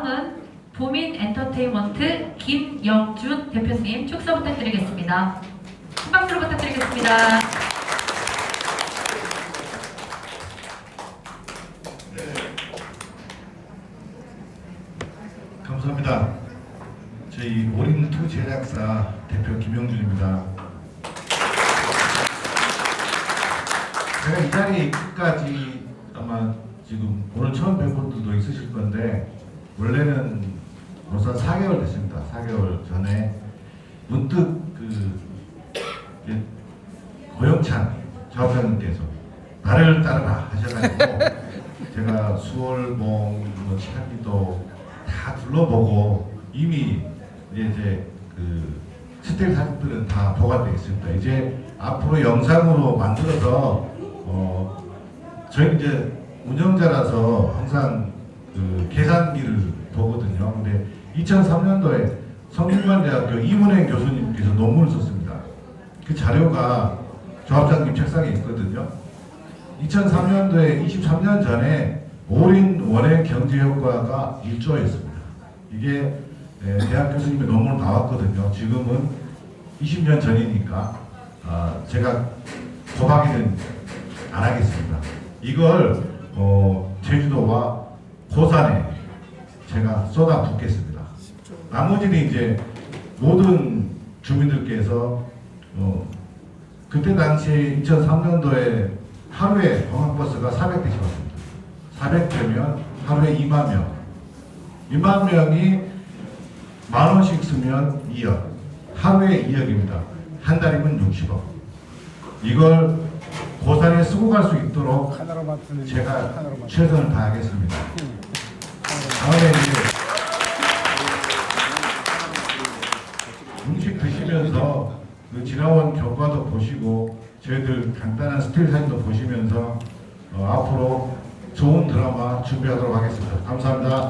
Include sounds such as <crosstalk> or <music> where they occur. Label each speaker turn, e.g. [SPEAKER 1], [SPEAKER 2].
[SPEAKER 1] 다음은 보민 엔터테인먼트 김영준 대표님 축사 부탁드리겠습니다. 큰 박수로 부탁드리겠습니다.
[SPEAKER 2] 감사합니다. 저희 오린투 제작사 대표 김영준입니다. 제가 이 자리에 있기까지 아마 지금 오늘 처음 뵌 분들도 있으실 건데 원래는 벌써 4개월 됐습니다. 4개월 전에 문득 그 고영찬 사업장님께서 나를 따르라 하셔가지고 <laughs> 제가 수월봉, 뭐 차기도 다 둘러보고 이미 이제, 이제 그 스틸 사진들은 다 보관되어 있습니다. 이제 앞으로 영상으로 만들어서 어 저희 이제 운영자라서 항상 그 계산기를 보거든요. 근데 2003년도에 성균관대학교 이문행 교수님께서 논문을 썼습니다. 그 자료가 조합장님 책상에 있거든요. 2003년도에 23년 전에 올인 원의 경제 효과가 1조였습니다. 이게 에, 대학 교수님의 논문 나왔거든요. 지금은 20년 전이니까 아, 제가 고박이는 안 하겠습니다. 이걸 어, 제주도와 고산에 제가 쏟아 붓겠습니다. 나머지는 이제 모든 주민들께서 어, 그때 당시 2003년도에 하루에 공항버스가 400대씩 왔습니다. 400대면 하루에 2만 명. 2만 명이 만 원씩 쓰면 2억. 하루에 2억입니다. 한 달이면 60억. 이걸 고산에 쓰고 갈 수 있도록 제가 최선을 다하겠습니다. 다음에 이제 음식 드시면서 그 지나온 경과도 보시고 저희들 간단한 스틸 사진도 보시면서 어, 앞으로 좋은 드라마 준비하도록 하겠습니다. 감사합니다.